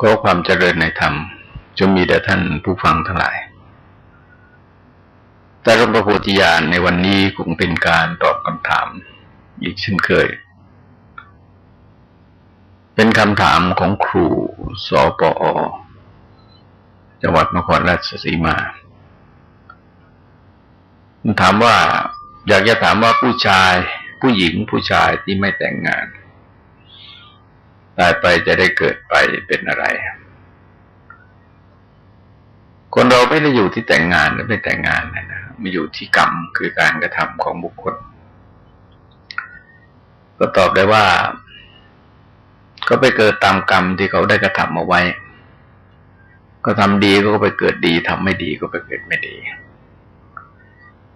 ขอความเจริญในธรรมจงมีแด่ท่านผู้ฟังทั้งหลาย แต่รมประโพธิญาณในวันนี้คงเป็นการตอบคำถามอีกเช่นเคย เป็นคำถามของครูสอปอจังหวัดนครราชสีมาถามว่า อยากจะถามว่าผู้ชาย ผู้หญิงผู้ชายที่ไม่แต่งงาน ตายไปจะได้เกิดไปเป็นอะไร คนเราไม่ได้อยู่ที่แต่งงานหรือไม่แต่งงานนะนะมันอยู่ที่กรรมคือการกระทำของบุคคล ก็ตอบได้ว่า ก็ไปเกิดตามกรรมที่เขาได้กระทำมาไว้ ก็ทำดีก็ไปเกิดดีทำไม่ดีก็ไปเกิดไม่ดี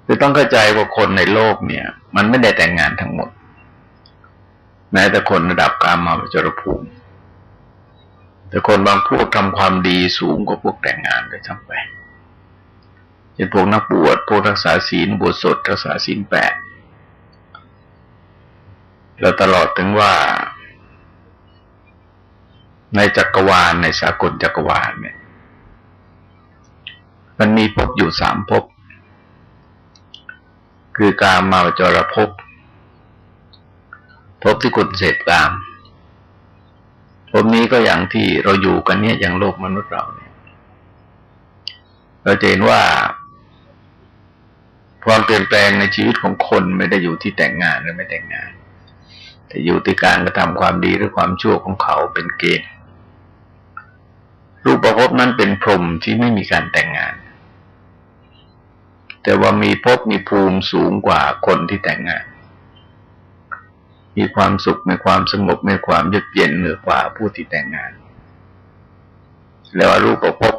คือต้องเข้าใจว่าคนในโลกเนี่ย มันไม่ได้แต่งงานทั้งหมด แม้แต่คนระดับกามาจรภูมิ แต่คนบางพวกทำความดีสูงกว่าพวกแต่งงานเลยทั้งไปเช่นพวกนักบวชพวกรักษาศีลบวชสดรักษาศีลแปดแล้วตลอดถึงว่า ในจักรวาลในสากลจักรวาลเนี่ย มันมีภพอยู่สามภพคือการมาจรภพ พบที่คุณเสพตามพบนี้ก็อย่างที่เราอยู่กันเนี่ยอย่างโลกมนุษย์เราเนี่ย เราจะเห็นว่าความเปลี่ยนแปลงในชีวิตของคนไม่ได้อยู่ที่แต่งงานหรือไม่แต่งงาน แต่อยู่ที่การกระทำความดีหรือความชั่วของเขาเป็นเกณฑ์รูปประพบนั้นเป็นพรหมที่ไม่มีการแต่งงาน แต่ว่ามีภพมีภูมิสูงกว่าคนที่แต่งงาน มีความสุขในความสงบในความเยือกเย็นเหนือกว่าผู้ที่แต่งงาน แล้วรูปประพบ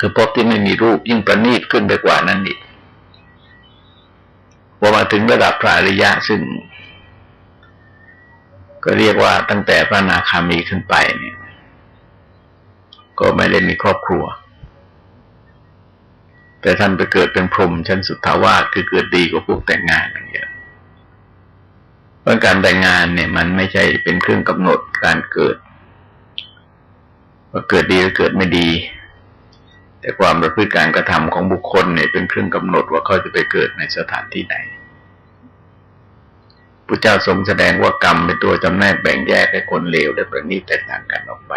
คือพบที่ไม่มีรูปยิ่งประณีตขึ้นไปกว่านั้นอีกพอมาถึงระดับพระอริยะซึ่ง ก็เรียกว่าตั้งแต่พระนาคามีขึ้นไปเนี่ย ก็ไม่ได้มีครอบครัว แต่ท่านไปเกิดเป็นพรหมชั้นสุดทาวาสคือเกิดดีกว่าพวกแต่งงานอย่างเงี้ย เพราะการแต่งงานเนี่ยมันไม่ใช่เป็นเครื่องกำหนดการเกิด ว่าเกิดดีหรือเกิดไม่ดี แต่ความประพฤติการกระทำของบุคคลเนี่ยเป็นเครื่องกำหนดว่าเขาจะไปเกิดในสถานที่ไหนพระเจ้าทรงแสดงว่ากรรมเป็นตัวจำแนกแบ่งแยกให้คนเลวและประณีตแตกต่างกันออกไป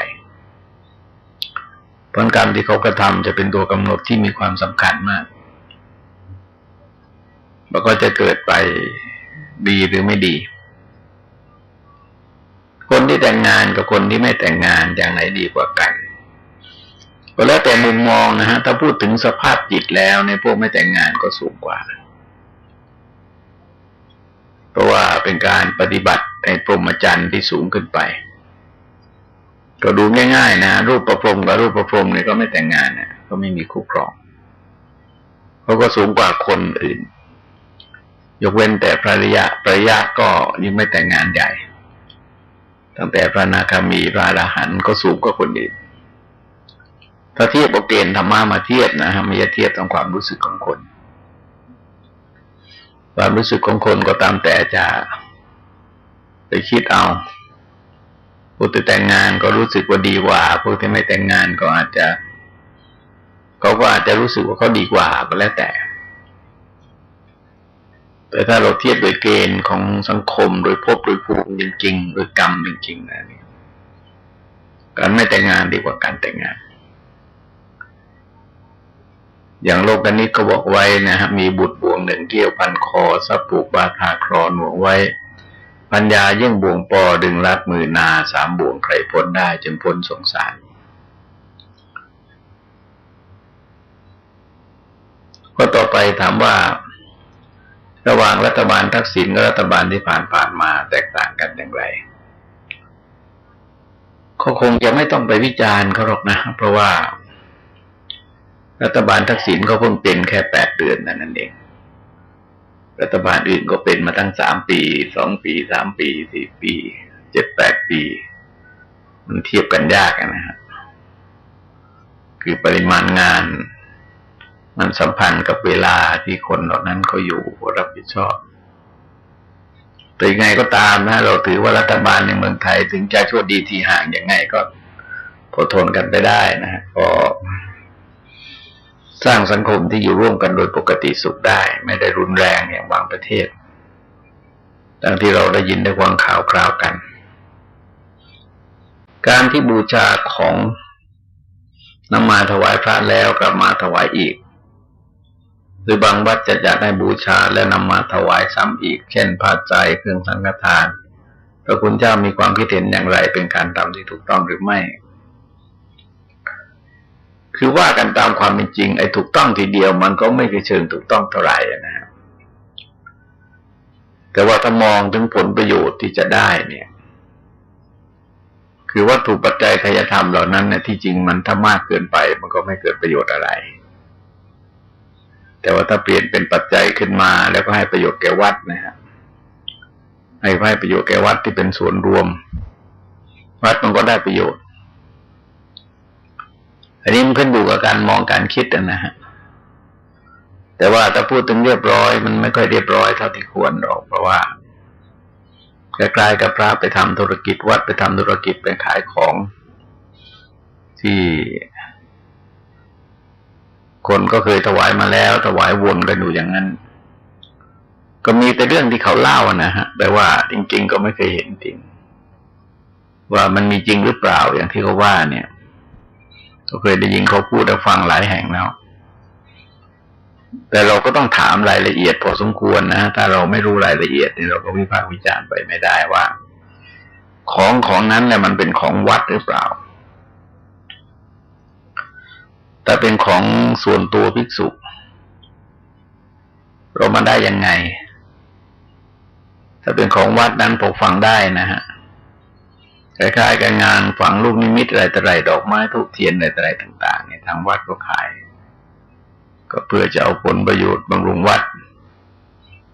ผลกรรมที่เขากระทำจะเป็นตัวกำหนดที่มีความสำคัญมากแล้วก็จะเกิดไปดีหรือไม่ดี คนที่แต่งงานกับคนที่ไม่แต่งงานอย่างไหนดีกว่ากันก็แล้วแต่มุมมองนะฮะ ถ้าพูดถึงสภาพจิตแล้วในพวกไม่แต่งงานก็สูงกว่า เพราะว่าเป็นการปฏิบัติในพรหมจรรย์ที่สูงขึ้นไป ก็ดูง่ายๆนะ รูปประพรมกับรูปประพรมเนี่ยก็ไม่แต่งงานนะก็ไม่มีคู่ครองเขาก็สูงกว่าคนอื่น ยกเว้นแต่พระริยะพระริยะก็ยังไม่แต่งงานใหญ่ ตั้งแต่พระนาคามีพระอรหันต์ก็สูงกว่าคนอื่นถ้าเทียบเอาเกณฑ์ธรรมะมาเทียบนะฮะไม่จะเทียบตามความรู้สึกของคน ความรู้สึกของคนก็ตามแต่จะไปคิดเอาผู้ที่แต่งงานก็รู้สึกว่าดีกว่าผู้ที่ไม่แต่งงานก็อาจจะเขาก็อาจจะรู้สึกว่าเขาดีกว่าก็แล้วแต่ แต่ถ้าเราเทียบโดยเกณฑ์ของสังคมโดยภพโดยภูมิจริงๆโดยกรรมจริงๆนะนี่การไม่แต่งงานดีกว่าการแต่งงาน อย่างโลกกันนี้ก็บอกไว้นะฮะมีบุตรบ่วงหนึ่งเกี่ยวพันคอสับปูกบาทาครอนห่วงไว้ ปัญญายิ่งบ่วงปอดึงรัดมือนาสามบ่วงใครพ้นได้จึงพ้นสงสารก็ต่อไปถามว่า ระหว่างรัฐบาลทักษิณกับรัฐบาลที่ผ่านผ่านมาแตกต่างกันอย่างไรเขาคงจะไม่ต้องไปวิจารณ์เขาหรอกนะ เพราะว่า รัฐบาลทักษิณเขาเพิ่งเป็นแค่แปดเดือนนั่นเอง รัฐบาลอื่นก็เป็นมาตั้งสามปีสองปีสามปีสี่ปีเจ็ดแปดปี มันเทียบกันยากนะฮะคือปริมาณงาน มันสัมพันธ์กับเวลาที่คนเหล่านั้นเขาอยู่รับผิดชอบแต่ยังไงก็ตามนะ เราถือว่ารัฐบาลในเมืองไทยถึงจะชั่วดีทีห่างยังไงก็พอทนกันไปได้นะฮะพอสร้างสังคมที่อยู่ร่วมกันโดยปกติสุขได้ ไม่ได้รุนแรงอย่างบางประเทศดังที่เราได้ยินได้ฟังข่าวคราวกัน การที่บูชาของนำมาถวายพระแล้วกลับมาถวายอีก หรือบางวัดจะจะได้บูชาและนำมาถวายซ้ำอีก เช่นผ้าใจเครื่องสังฆทาน พระคุณเจ้ามีความคิดเห็นอย่างไรเป็นการทำที่ถูกต้องหรือไม่ คือว่ากันตามความเป็นจริง ไอ้ถูกต้องทีเดียวมันก็ไม่เชิงถูกต้องเท่าไหร่นะครับแต่ว่าถ้ามองถึงผลประโยชน์ที่จะได้เนี่ย คือวัตถุปัจจัยทายธรรมเหล่านั้นเนี่ยที่จริงมันถ้ามากเกินไป มันก็ไม่เกิดประโยชน์อะไร แต่ว่าถ้าเปลี่ยนเป็นปัจจัยขึ้นมา แล้วก็ให้ประโยชน์แก่วัดนะฮะให้ให้ประโยชน์แก่วัดที่เป็นส่วนรวม วัดมันก็ได้ประโยชน์ อันนี้มันขึ้นอยู่กับการมองการคิดนะฮะแต่ว่าถ้าพูดถึงเรียบร้อย มันไม่ค่อยเรียบร้อยเท่าที่ควรหรอกเพราะว่าใกล้ๆกับพระไปทำธุรกิจวัดไปทำธุรกิจไปขายของ ที่ คนก็เคยถวายมาแล้ว ถวายวนกันอยู่อย่างนั้น ก็มีแต่เรื่องที่เขาเล่านะฮะ แต่ว่าจริง ๆ ก็ไม่เคยเห็นจริง ว่ามันมีจริงหรือเปล่าอย่างที่เขาว่าเนี่ย ก็เคยได้ยินเขาพูดได้ฟังหลายแห่งแล้ว แต่เราก็ต้องถามรายละเอียดพอสมควรนะถ้าเราไม่รู้รายละเอียดนี่เราก็วิพากษ์วิจารณ์ไปไม่ได้ว่า ของของนั้นเนี่ยมันเป็นของวัดหรือเปล่า แต่เป็นของส่วนตัวภิกษุ เรามาได้ยังไง ถ้าเป็นของวัดนั้นปกฟังได้นะฮะคล้ายๆกับงานฝังลูกนิมิตอะไรต่ออะไรดอกไม้ทูกเทียนอะไรต่ออะไรต่าง ๆ เนี่ยทางวัดก็ขาย ก็เพื่อจะเอาผลประโยชน์บำรุงวัด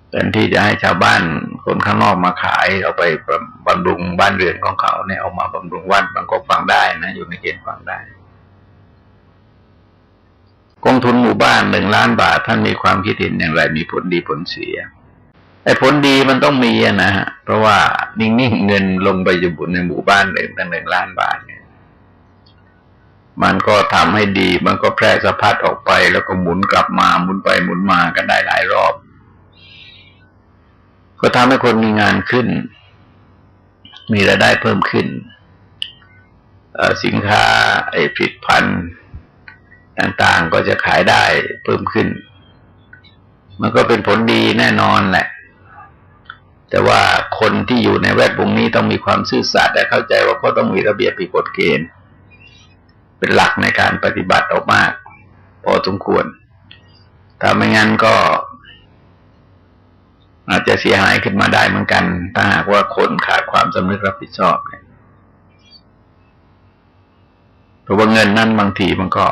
เป็นที่จะให้ชาวบ้านคนข้างนอกมาขายเอาไปบำรุงบ้านเรือนของเขาเนี่ยเอามาบำรุงวัดมันก็ฟังได้นะ อยู่ในเกณฑ์ฟังได้ กองทุนหมู่บ้านหนึ่งล้านบาท ท่านมีความคิดเห็นอย่างไร มีผลดีผลเสียไอ้ผลดีมันต้องมีนะฮะเพราะว่านิ่งๆเงินลงไปอยู่บนในหมู่บ้านหนึ่งตั้งหนึ่งล้านบาทเนี่ยมันก็ทำให้ดี มันก็แพร่สะพัดออกไป แล้วก็หมุนกลับมาหมุนไปหมุนมากันได้หลายรอบ ก็ทำให้คนมีงานขึ้น มีรายได้เพิ่มขึ้นสินค้าไอ้ผลิตภัณฑ์ ต่างๆก็จะขายได้เพิ่มขึ้น มันก็เป็นผลดีแน่นอนแหละ แต่ว่าคนที่อยู่ในแวดวงนี้ต้องมีความซื่อสัตย์และเข้าใจว่าเขาต้องมีระเบียบปีกฎเกณฑ์ เป็นหลักในการปฏิบัติออกมาก พอสมควร ถ้าไม่งั้นก็ อาจจะเสียหายขึ้นมาได้เหมือนกัน ถ้าหากว่าคนขาดความสำนึกรับผิดชอบเนี่ยเพราะว่าเงินนั่นบางทีมันก็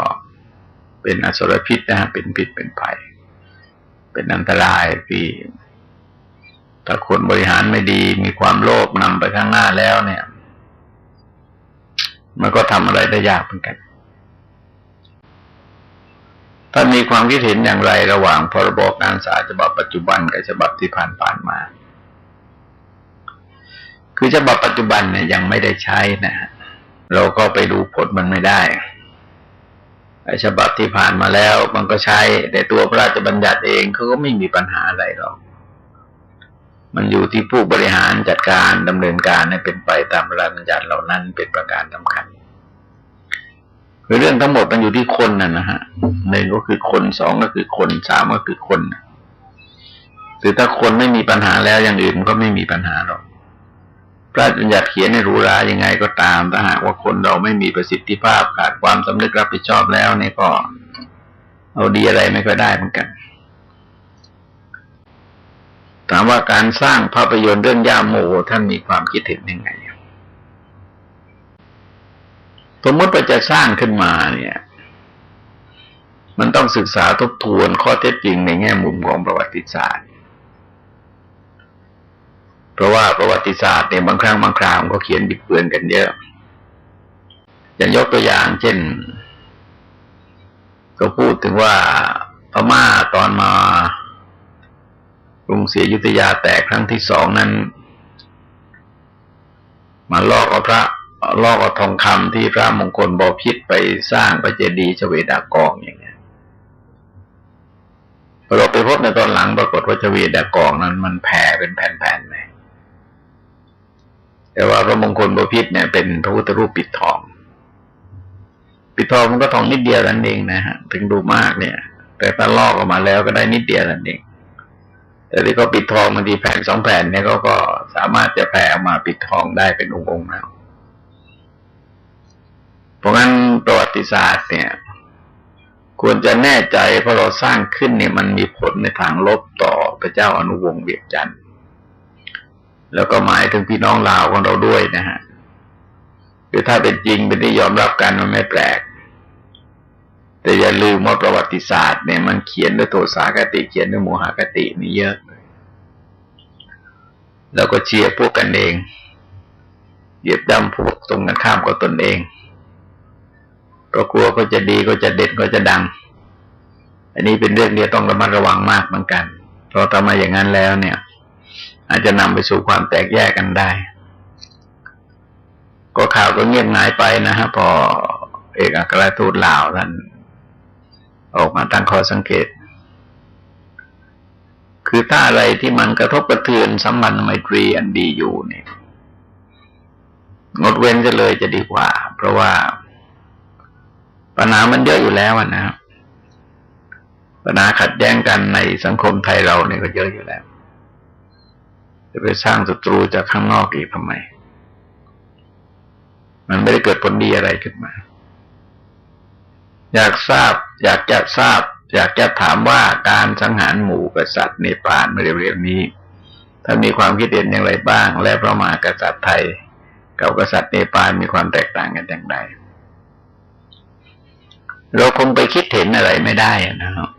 เป็นอสรพิษนะฮะเป็นพิษเป็นภัย เป็นอันตรายที่ถ้าคนบริหารไม่ดี มีความโลภนำไปข้างหน้าแล้วเนี่ย มันก็ทำอะไรได้ยากเหมือนกันถ้ามีความคิดเห็นอย่างไรระหว่างพรบการศึกษาฉบับปัจจุบันกับฉบับที่ผ่านผ่านมา คือฉบับปัจจุบันเนี่ยยังไม่ได้ใช้นะฮะเราก็ไปดูผลมันไม่ได้ ฉบับที่ผ่านมาแล้ว มันก็ใช้แต่ตัวพระราชบัญญัติเองเขาก็ไม่มีปัญหาอะไรหรอก มันอยู่ที่ผู้บริหารจัดการดำเนินการให้เป็นไปตามพระราชบัญญัติเหล่านั้นเป็นประการสาคัญคือเรื่องทั้งหมดมันอยู่ที่คนน่ะนะฮะหนึ่งก็คือคนสองก็คือคนสามก็คือคนคือถ้าคนไม่มีปัญหาแล้วอย่างอื่นก็ไม่มีปัญหาหรอก พระบัญญัติเขียนในรู้รายังไงก็ตามถ้าหากว่าคนเราไม่มีประสิทธิภาพขาดความสำนึกรับผิดชอบแล้วเนี่ยก็ เอาดีอะไรไม่ก็ได้เหมือนกันถามว่าการสร้างภาพยนตร์เรื่องย่าโมท่านมีความคิดเห็นยังไงสมมติว่าจะสร้างขึ้นมาเนี่ย มันต้องศึกษาทบทวนข้อเท็จจริงในแง่มุมของประวัติศาสตร์ เพราะว่าประวัติศาสตร์เนี่ยบางครั้งบางคราวก็เขียนบิดเบือนกันเยอะ อย่างยกตัวอย่าง เช่น ก็พูดถึงว่าพม่าตอนมากรุงศรีอยุธยาแตกครั้งที่สองนั้น มาลอกเอาพระลอกเอาทองคำที่พระมงคลบพิษไปสร้างพระเจดีย์ชเวดากองอย่างเงี้ยพอเราไปพบในตอนหลังปรากฏว่าชเวดากองนั้น มันแผ่เป็นแผ่นๆเลย แต่ว่าพระมงคลบพิษเนี่ยเป็นพระพุทธรูปปิดทอง ปิดทองมันก็ทองนิดเดียวนั่นเองนะฮะถึงดูมากเนี่ย แต่ถ้าลอกออกมาแล้วก็ได้นิดเดียวนั่นเอง แต่ที่เขาปิดทองบางทีแผ่นสองแผ่นเนี่ยเขาก็สามารถจะแผ่ออกมาปิดทองได้เป็นองค์ๆแล้วเพราะงั้นประวัติศาสตร์เนี่ย ควรจะแน่ใจเพราะเราสร้างขึ้นเนี่ยมันมีผลในทางลบต่อพระเจ้าอนุวงศ์เวียงจันทร์ แล้วก็หมายถึงพี่น้องลาวของเราด้วยนะฮะคือถ้าเป็นจริงเป็นที่ยอมรับกันมันไม่แปลก แต่อย่าลืมว่าประวัติศาสตร์เนี่ยมันเขียนด้วยโทสากติ เขียนด้วยโมหกตินี่เยอะ แล้วก็เชียร์พวกกันเองเหยียบย่ำพวกตรงกันข้ามกับตนเองก็กลัวก็จะดีก็จะเด็ดก็จะดัง อันนี้เป็นเรื่องที่ต้องระมัดระวังมากเหมือนกัน เพราะถ้ามาอย่างนั้นแล้วเนี่ย อาจจะนำไปสู่ความแตกแยกกันได้ก็ข่าวก็เงียบหายไปนะฮะพอเอกอัคราทูตลาวท่านออกมาตั้งข้อสังเกต คือถ้าอะไรที่มันกระทบกระเทือนสัมพันธไมตรีอันดีอยู่เนี่ยงดเว้นจะเลยจะดีกว่า เพราะว่าปัญหามันเยอะอยู่แล้วนะครับปัญหาขัดแย้งกันในสังคมไทยเราเนี่ยก็เยอะอยู่แล้ว จะไปสร้างศัตรูจากข้างนอกอีกทำไม มันไม่ได้เกิดผลดีอะไรขึ้นมา อยากทราบ อยากจะทราบ อยากจะถามว่าการสังหารหมู่กษัตริย์ในป่านเมื่อเร็วๆนี้ถ้ามีความคิดเห็นอย่างไรบ้าง และพระมหากษัตริย์ไทยกับกษัตริย์เนปาลมีความแตกต่างกันอย่างไร เราคงไปคิดเห็นอะไรไม่ได้นะครับ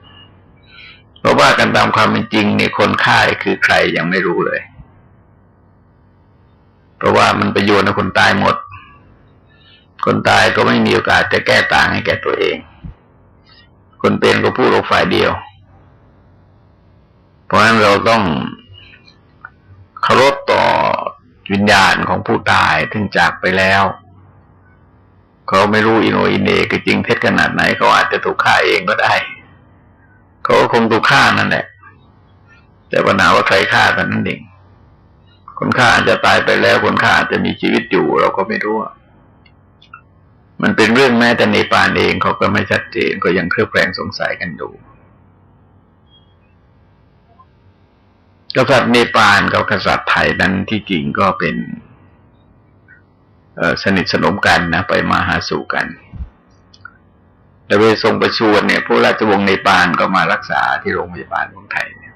เพราะว่ากันตามความเป็นจริงในคนฆ่าคือใครยังไม่รู้เลย เพราะว่ามันไปโยนคนตายหมด คนตายก็ไม่มีโอกาสจะแก้ต่างให้แก่ตัวเอง คนเป็นก็พูดออกฝ่ายเดียว เพราะฉะนั้นเราต้องเคารพต่อวิญญาณของผู้ตายถึงจากไปแล้ว เขาไม่รู้อินโนอินเนคือจริงเท็จขนาดไหนเขาอาจจะถูกฆ่าเองก็ได้ เขาคงถูกฆ่านั่นแหละ แต่ปัญหาว่าใครฆ่าแต่นั้นเอง คนฆ่าอาจจะตายไปแล้วคนฆ่าอาจจะมีชีวิตอยู่ เราก็ไม่รู้มันเป็นเรื่องแม้แต่ในปานเองเขาก็ไม่ชัดเจนก็ยังเครือบแคลงสงสัยกันอยู่กษัตริย์เนปาลกับกษัตริย์ไทยนั้นที่จริงก็เป็นสนิทสนมกันนะไปมาหาสู่กัน แต่เวทรงประชวรเนี่ยผู้ราชวงศ์ในปานก็มารักษาที่โรงพยาบาลของไทยเนี่ย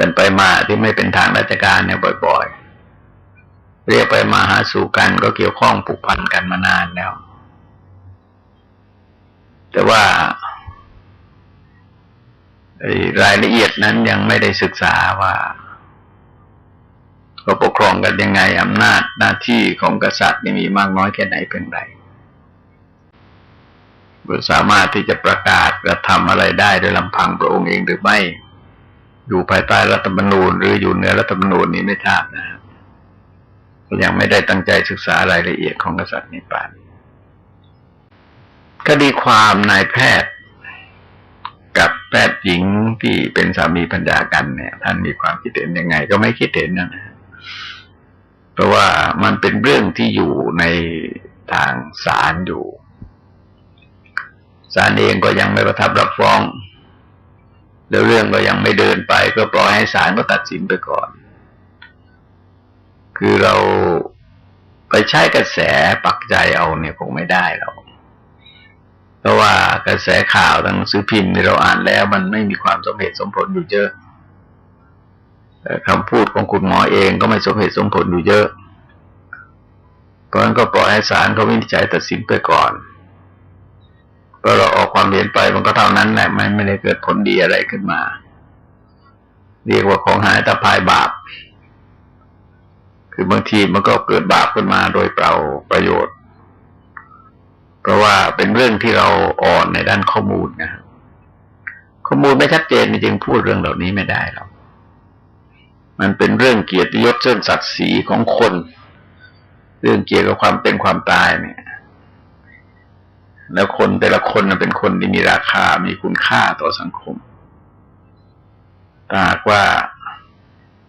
กันไปมาที่ไม่เป็นทางราชการเนี่ยบ่อย ๆ เรียกไปมาหาสู่กันก็เกี่ยวข้องผูกพันกันมานานแล้ว แต่ว่ารายละเอียดนั้นยังไม่ได้ศึกษาว่าก็ปกครองกันยังไงอำนาจหน้าที่ของกษัตริย์มีมากน้อยแค่ไหนเป็นไรสามารถที่จะประกาศกระทำอะไรได้โดยลำพังพระองค์เองหรือไม่ อยู่ภายใต้รัฐธรรมนูญ หรืออยู่เหนือรัฐธรรมนูญนี้ไม่ทราบนะครับยังไม่ได้ตั้งใจศึกษารายละเอียดของกษัตริย์นิปานคดีความนายแพทย์ กับแพทย์หญิงที่เป็นสามีพัญญากันเนี่ย ท่านมีความคิดเห็นยังไง ก็ไม่คิดเห็นนะเพราะว่ามันเป็นเรื่องที่อยู่ในทางศาลอยู่ศาลเองก็ยังไม่ประทับรับฟ้อง แล้วเรื่องก็ยังไม่เดินไป ก็ปล่อยให้ศาลก็ตัดสินไปก่อน คือเราไปใช้กระแสปักใจเอาเนี่ยคงไม่ได้หรอกเพราะว่ากระแสข่าวทางซื้อพิมพ์ที่เราอ่านแล้ว มันไม่มีความสมเหตุสมผลอยู่เยอะคำพูดของคุณหมอเองก็ไม่สมเหตุสมผลอยู่เยอะเพราะนั้นก็ปล่อยให้ศาลเขาวินิจฉัยตัดสินไปก่อน พอเราออกความเห็นไปมันก็เท่านั้นแหละไม่ไม่ได้เกิดผลดีอะไรขึ้นมา เรียกว่าของหายตะพายบาป คือบางทีมันก็เกิดบาปขึ้นมาโดยเปล่าประโยชน์ เพราะว่าเป็นเรื่องที่เราอ่อนในด้านข้อมูลนะข้อมูลไม่ชัดเจนจริงพูดเรื่องเหล่านี้ไม่ได้หรอกมันเป็นเรื่องเกียรติยศเส้นศักดิ์ศรีของคน เรื่องเกี่ยวกับความเป็นความตายเนี่ย แล้วคนแต่ละคนเป็นคนที่มีราคา มีคุณค่าต่อสังคมถ้าหากว่า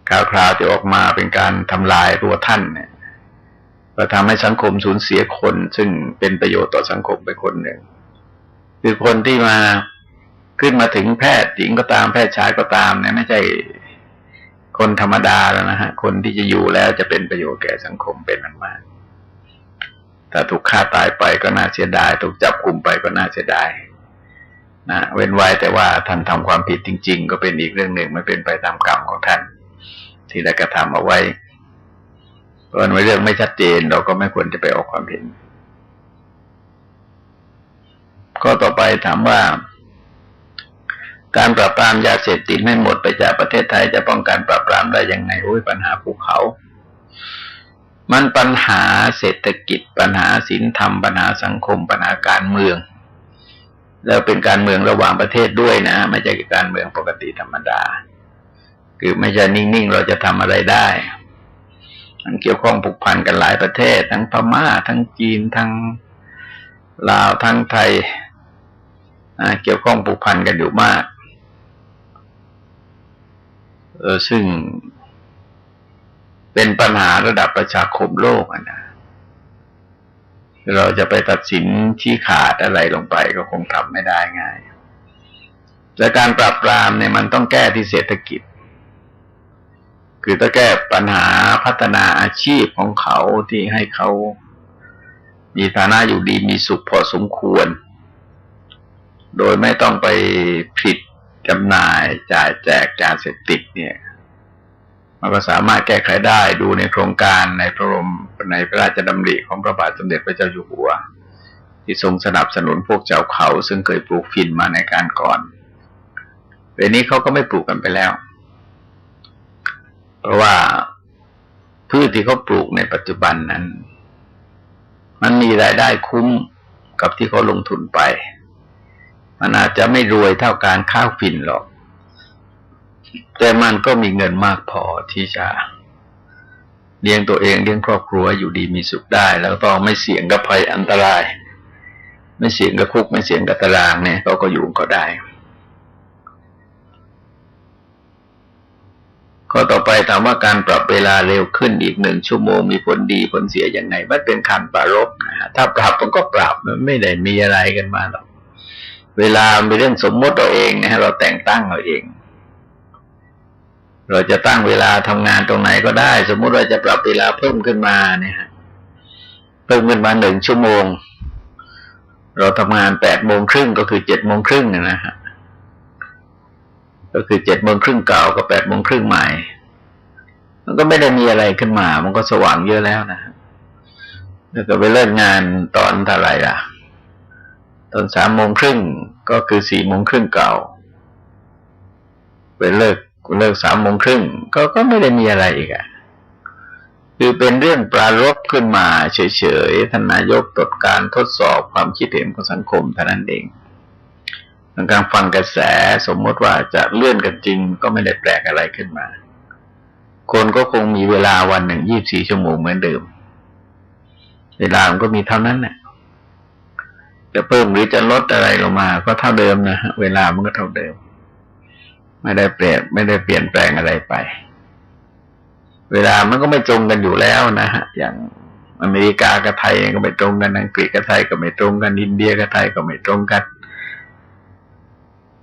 ข่าวคราวจะออกมาเป็นการทำลายตัวท่านเนี่ยก็ทำให้สังคมสูญเสียคน ซึ่งเป็นประโยชน์ต่อสังคมไปคนหนึ่ง คือคนที่มาขึ้นมาถึงแพทย์หญิงก็ตามแพทย์ชายก็ตามเนี่ยไม่ใช่คนธรรมดาแล้วนะฮะ คนที่จะอยู่แล้วจะเป็นประโยชน์แก่สังคมเป็นอันมาก ถ้าถูกฆ่าตายไปก็น่าเสียดาย ถูกจับกลุ่มไปก็น่าเสียดายนะเว้นไว้แต่ว่าท่านทำความผิดจริง ๆ ก็เป็นอีกเรื่องหนึ่งไม่เป็นไปตามกรรมของท่าน ที่ได้กระทำเอาไว้เพราะในเรื่องไม่ชัดเจนเราก็ไม่ควรจะไปออกความเห็นก็ต่อไปถามว่า การปราบปรามยาเสพติดไม่หมดไปจากประเทศไทยจะป้องกันปราบปรามได้ยังไงโอ้ยปัญหาภูเขา มันปัญหาเศรษฐกิจ ปัญหาศีลธรรม ปัญหาสังคม ปัญหาการเมือง แล้วเป็นการเมืองระหว่างประเทศด้วยนะ ไม่ใช่การเมืองปกติธรรมดา คือไม่ใช่นิ่งๆเราจะทำอะไรได้ มันเกี่ยวข้องผูกพันกันหลายประเทศ ทั้งพม่า ทั้งจีน ทั้งลาว ทั้งไทยเกี่ยวข้องผูกพันกันอยู่มาก เออซึ่ง เป็นปัญหาระดับประชาคมโลกนะเราจะไปตัดสินชี้ขาดอะไรลงไปก็คงทำไม่ได้ง่าย แต่การปราบปรามเนี่ยมันต้องแก้ที่เศรษฐกิจ คือต้องแก้ปัญหาพัฒนาอาชีพของเขาที่ให้เขามีฐานะอยู่ดีมีสุขพอสมควร โดยไม่ต้องไปผิดจำหน่ายจ่ายแจกยาเสพติดเนี่ย มันก็สามารถแก้ไขได้ดูในโครงการในพระรมในพระราชดำริของพระบาทสมเด็จพระเจ้าอยู่หัว ที่ทรงสนับสนุนพวกเจ้าเขาซึ่งเคยปลูกฟินมาในการก่อนเวลนี้เขาก็ไม่ปลูกกันไปแล้ว เพราะว่าพืชที่เขาปลูกในปัจจุบันนั้น มันมีรายได้คุ้มกับที่เขาลงทุนไป มันอาจจะไม่รวยเท่าการข้าวฝิ่นหรอก แต่มันก็มีเงินมากพอที่จะเลี้ยงตัวเองเลี้ยงครอบครัวอยู่ดีมีสุขได้ แล้วก็ไม่เสี่ยงกับภัยอันตราย ไม่เสี่ยงกับคุกไม่เสี่ยงกับตารางเนี่ยเขาก็อยู่ก็ได้ข้อต่อไปถามว่าการปรับเวลาเร็วขึ้นอีกหนึ่งชั่วโมงมีผลดีผลเสียอย่างไงมันเป็นคำปรารบนะถ้าปรับมันก็ปรับมันไม่ได้มีอะไรกันมาหรอกเวลาเป็นเรื่องสมมติเราเองนะฮะเราแต่งตั้งเราเอง เราจะตั้งเวลาทำงานตรงไหนก็ได้ สมมุติเราจะปรับเวลาเพิ่มขึ้นมาเนี่ยฮะเพิ่มขึ้นมาหนึ่งชั่วโมง เราทำงานแปดโมงครึ่งก็คือเจ็ดโมงครึ่งนะฮะก็คือเจ็ดโมงครึ่งเก่ากับแปดโมงครึ่งใหม่ มันก็ไม่ได้มีอะไรขึ้นมา มันก็สว่างเยอะแล้วนะแล้วก็ไปเลิกงานตอนเท่าไหร่ล่ะ ตอนสามโมงครึ่งก็คือสี่โมงครึ่งเก่า ไปเลิก เลิกสามโมงครึ่งก็ก็ไม่ได้มีอะไรอีกอะคือเป็นเรื่องปรารบขึ้นมาเฉยๆท่านนายกตรวจการทดสอบความคิดเห็นของสังคมเท่านั้นเองการฟังกระแสสมมติว่าจะเลื่อนกันจริง ก็ไม่ได้แปลกอะไรขึ้นมา คนก็คงมีเวลาวันหนึ่งยี่บสี่ชั่วโมงเหมือนเดิม เวลามันก็มีเท่านั้นแหละจะเพิ่มหรือจะลดอะไรลงมา ก็เท่าเดิมนะเวลามันก็เท่าเดิม ไม่ได้เปลี่ยนไม่ได้เปลี่ยนแปลงอะไรไป เวลามันก็ไม่ตรงกันอยู่แล้วนะฮะอย่างอเมริกากับไทยก็ไม่ตรงกันอังกฤษกับไทยก็ไม่ตรงกันอินเดียกับไทยก็ไม่ตรงกัน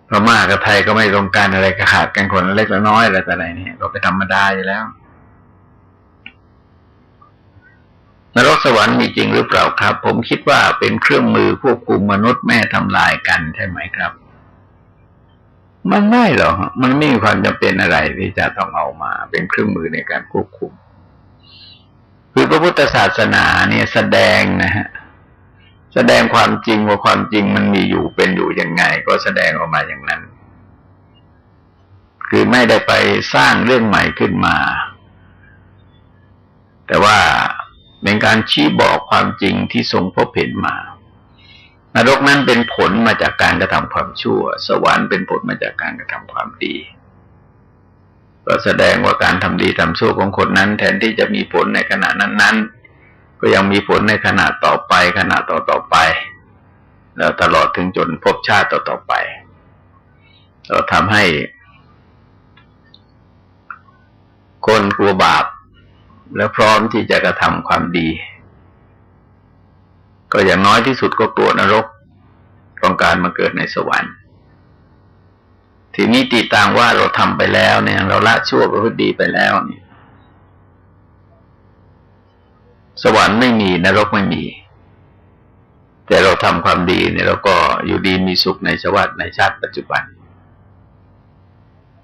พม่ากับไทยก็ไม่ตรงกันอะไรก็ขาดกันคนเล็กละน้อยอะไรแต่อะไรนี่ก็เป็นธรรมดาอยู่แล้วนรกสวรรค์มีจริงหรือเปล่าครับ ผมคิดว่าเป็นเครื่องมือควบคุมมนุษย์แม่ทำลายกันใช่ไหมครับ มันไม่หรอกมันไม่มีความจำเป็นอะไรที่จะต้องเอามาเป็นเครื่องมือในการควบคุม คือพระพุทธศาสนาเนี่ยแสดงนะฮะแสดงความจริงว่าความจริงมันมีอยู่เป็นอยู่ยังไง ก็แสดงออกมาอย่างนั้น คือไม่ได้ไปสร้างเรื่องใหม่ขึ้นมา แต่ว่าเป็นการชี้บอกความจริงที่ทรงพบเห็นมา นรกนั้นเป็นผลมาจากการกระทำความชั่ว สวรรค์เป็นผลมาจากการกระทำความดี ก็แสดงว่าการทำดีทำชั่วของคนนั้น แทนที่จะมีผลในขณะนั้น ๆ ก็ยังมีผลในขณะต่อไปขณะต่อต่อไป แล้วตลอดถึงจนภพชาติต่อต่อไป เราทำให้ คนกลัวบาป และพร้อมที่จะกระทำความดี ก็อย่างน้อยที่สุดก็กลัวนรกต้องการมาเกิดในสวรรค์ ทีนี้ติต่างว่าเราทำไปแล้วเนี่ย เราละชั่วประพฤติดีไปแล้วเนี่ย สวรรค์ไม่มีนรกไม่มี แต่เราทำความดีเนี่ยเราก็อยู่ดีมีสุขในชวัตในชาติปัจจุบัน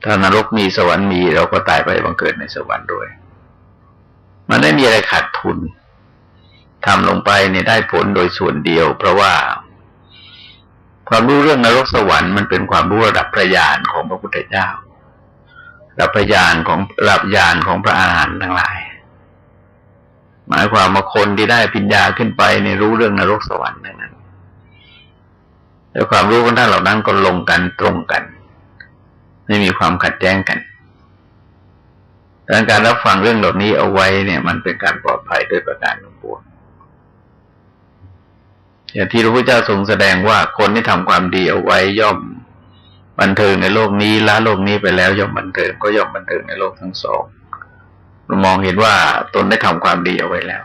ถ้านรกมีสวรรค์มี เราก็ตายไปบังเกิดในสวรรค์ด้วย มันไม่มีอะไรขาดทุน ทำลงไปเนี่ยได้ผลโดยส่วนเดียว เพราะว่า ความรู้เรื่องนรกสวรรค์มันเป็นความรู้ระดับพระญาณของพระพุทธเจ้าระดับพระญาณของระดับญาณของพระอาหารหันต์ทั้งหลาย หมายความว่าคนที่ได้ปัญญาขึ้นไปในรู้เรื่องนรกสวรรค์นั้น แล้วความรู้ของท่านเหล่านั้นก็ลงกันตรงกัน ไม่มีความขัดแย้งกันดังการรับฟังเรื่องเหล่านี้เอาไว้เนี่ย มันเป็นการปลอดภัยโดยประการทั้งปวง อย่างที่พระพุทธเจ้าทรงแสดงว่าคนที่ทำความดีเอาไว้ย่อมบันเทิงในโลกนี้ละโลกนี้ไปแล้วย่อมบันเทิงก็ย่อมบันเทิงในโลกทั้งสองเรามองเห็นว่าตนได้ทำความดีเอาไว้แล้ว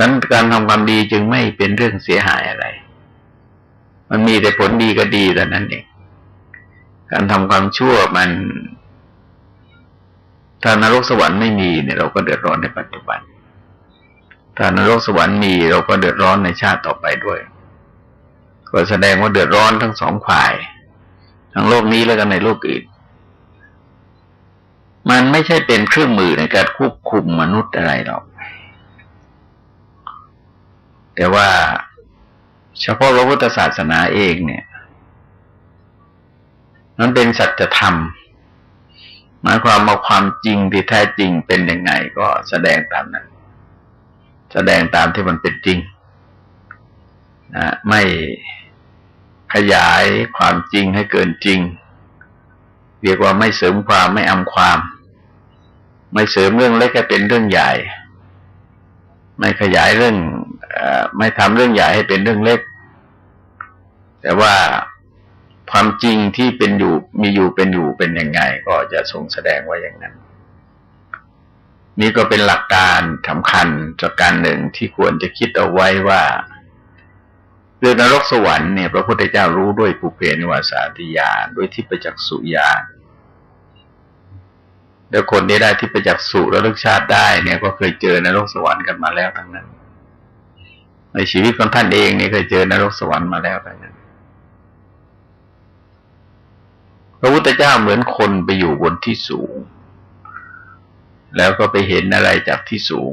นั้นการทำความดีจึงไม่เป็นเรื่องเสียหายอะไร มันมีแต่ผลดีก็ดีแต่นั้นเองการทำความชั่วมันถ้านรกสวรรค์ไม่มีเนี่ยเราก็เดือดร้อนในปัจจุบัน ถ้านรกสวรรค์มีเราก็เดือดร้อนในชาติต่อไปด้วย ก็แสดงว่าเดือดร้อนทั้งสองฝ่าย ทั้งโลกนี้แล้วก็ในโลกอื่น มันไม่ใช่เป็นเครื่องมือในการควบคุมมนุษย์อะไรหรอก แต่ว่าเฉพาะพระพุทธศาสนาเองเนี่ย มันเป็นสัจธรรมหมายความว่าความจริงที่แท้จริงเป็นยังไงก็แสดงตามนั้น แสดงตามที่มันเป็นจริงนะไม่ขยายความจริงให้เกินจริง เรียกว่าไม่เสริมความไม่อำความ ไม่เสริมเรื่องเล็กให้เป็นเรื่องใหญ่ ไม่ขยายเรื่องอไม่ทำเรื่องใหญ่ให้เป็นเรื่องเล็ก แต่ว่าความจริงที่เป็นอยู่มีอยู่เป็นอยู่เป็นยังไง ก็จะทรงแสดงไว่าอย่างนั้น นี่ก็เป็นหลักการสำคัญจากการหนึ่งที่ควรจะคิดเอาไว้ว่าเรื่องนรกสวรรค์เนี่ยพระพุทธเจ้ารู้ด้วยภูเพนิวาสาติญาณด้วยที่ปจักสุญาณแล้วคนที่ได้ที่ปจักสุแล้วลึกชาติได้เนี่ยก็เคยเจอนรกสวรรค์กันมาแล้วทั้งนั้น ในชีวิตของท่านเองเนี่ยเคยเจอนรกสวรรค์มาแล้วทั้งนั้นพระพุทธเจ้าเหมือนคนไปอยู่บนที่สูง แล้วก็ไปเห็นอะไรจากที่สูง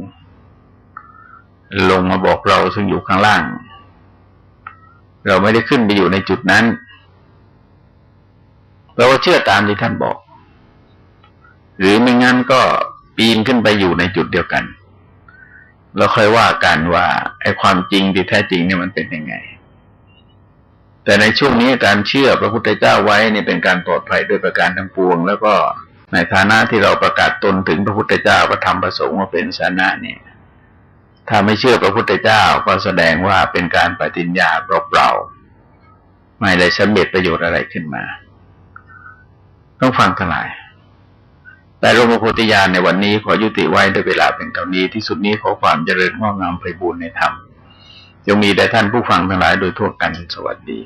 ลงมาบอกเราซึ่งอยู่ข้างล่าง เราไม่ได้ขึ้นไปอยู่ในจุดนั้น เราก็เชื่อตามที่ท่านบอก หรือไม่งั้นก็ปีนขึ้นไปอยู่ในจุดเดียวกันเราค่อยว่ากันว่าไอ้ความจริงที่แท้จริงเนี่ยมันเป็นยังไง แต่ในช่วงนี้การเชื่อพระพุทธเจ้าไว้เนี่ยเป็นการปลอดภัยด้วยประการทั้งปวง แล้วก็ ในฐานะที่เราประกาศตนถึงพระพุทธเจ้าพระธรรมประสงค์ว่าเป็นสานะเนี่ย ถ้าไม่เชื่อพระพุทธเจ้าก็แสดงว่าเป็นการปฏิญญาเปล่าๆไม่ได้สำเร็จประโยชน์อะไรขึ้นมา ต้องฟังทั้งหลาย แต่หลวงพ่อโพธิญาณในวันนี้ขอยุติไว้ด้วยเวลาเป็นเท่านี้ที่สุดนี้ขอความเจริญงอกงามไปบูรณนธรรมจงมีแด่ท่านผู้ฟังทั้งหลายโดยทั่วกันสวัสดี